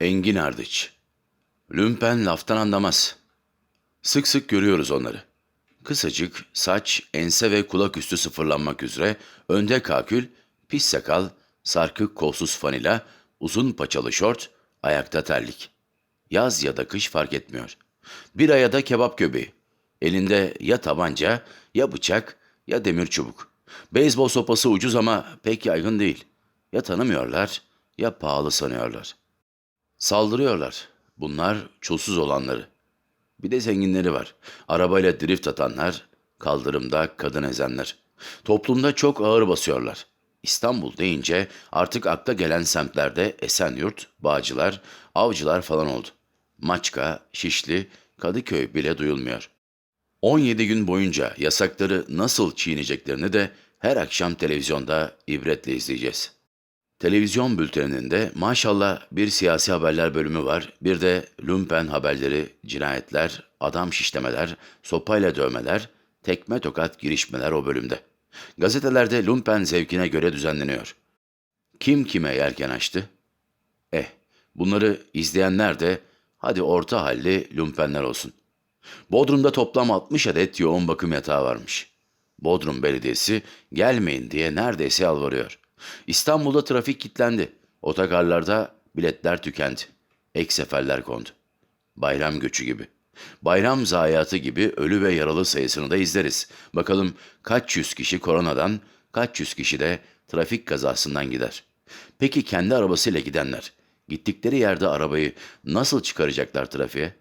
Engin Ardıç. Lümpen laftan anlamaz. Sık sık görüyoruz onları. Kısacık, saç, ense ve kulak üstü sıfırlanmak üzere, önde kakül, pis sakal, sarkık kolsuz fanila, uzun paçalı şort, ayakta terlik. Yaz ya da kış fark etmiyor. Bir ayada kebap göbeği. Elinde ya tabanca, ya bıçak, ya demir çubuk. Beyzbol sopası ucuz ama pek yaygın değil. Ya tanımıyorlar, ya pahalı sanıyorlar. Saldırıyorlar. Bunlar çulsuz olanları. Bir de zenginleri var. Arabayla drift atanlar, kaldırımda kadın ezenler. Toplumda çok ağır basıyorlar. İstanbul deyince artık akla gelen semtlerde Esenyurt, Bağcılar, Avcılar falan oldu. Maçka, Şişli, Kadıköy bile duyulmuyor. 17 gün boyunca yasakları nasıl çiğneyeceklerini de her akşam televizyonda ibretle izleyeceğiz. Televizyon bülteninde maşallah bir siyasi haberler bölümü var, bir de lumpen haberleri, cinayetler, adam şişlemeler, sopayla dövmeler, tekme tokat girişmeler o bölümde. Gazetelerde lumpen zevkine göre düzenleniyor. Kim kime yelken açtı? Eh, bunları izleyenler de hadi orta halli lumpenler olsun. Bodrum'da toplam 60 adet yoğun bakım yatağı varmış. Bodrum Belediyesi gelmeyin diye neredeyse yalvarıyor. İstanbul'da trafik kilitlendi. Otogarlarda biletler tükendi. Ek seferler kondu. Bayram göçü gibi. Bayram zayiatı gibi ölü ve yaralı sayısını da izleriz. Bakalım kaç yüz kişi koronadan, kaç yüz kişi de trafik kazasından gider. Peki kendi arabasıyla gidenler, gittikleri yerde arabayı nasıl çıkaracaklar trafiğe?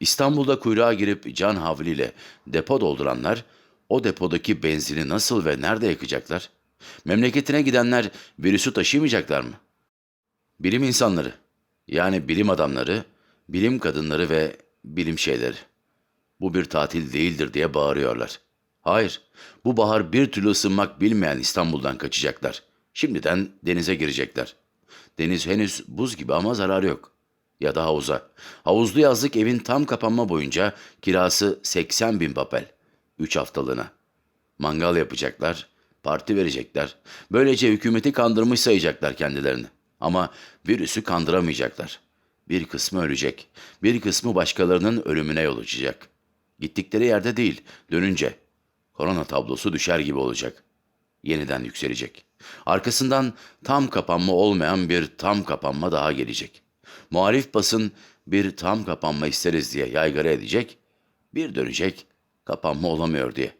İstanbul'da kuyruğa girip can havliyle depo dolduranlar, o depodaki benzini nasıl ve nerede yakacaklar? Memleketine gidenler virüsü taşımayacaklar mı? Bilim insanları, yani bilim adamları, bilim kadınları ve bilim şeyleri. Bu bir tatil değildir diye bağırıyorlar. Hayır, bu bahar bir türlü ısınmak bilmeyen İstanbul'dan kaçacaklar. Şimdiden denize girecekler. Deniz henüz buz gibi ama zararı yok. Ya da havuza. Havuzlu yazlık evin tam kapanma boyunca kirası 80 bin papel. 3 haftalığına. Mangal yapacaklar, parti verecekler. Böylece hükümeti kandırmış sayacaklar kendilerini. Ama virüsü kandıramayacaklar. Bir kısmı ölecek. Bir kısmı başkalarının ölümüne yol açacak. Gittikleri yerde değil, dönünce. Korona tablosu düşer gibi olacak. Yeniden yükselecek. Arkasından tam kapanma olmayan bir tam kapanma daha gelecek. Muhalif basın bir tam kapanma isteriz diye yaygara edecek. Bir dönecek, kapanma olamıyor diye.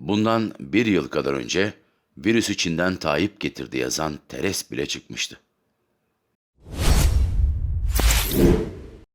Bundan bir yıl kadar önce virüsü Çin'den Tayyip getirdi yazan Teres bile çıkmıştı.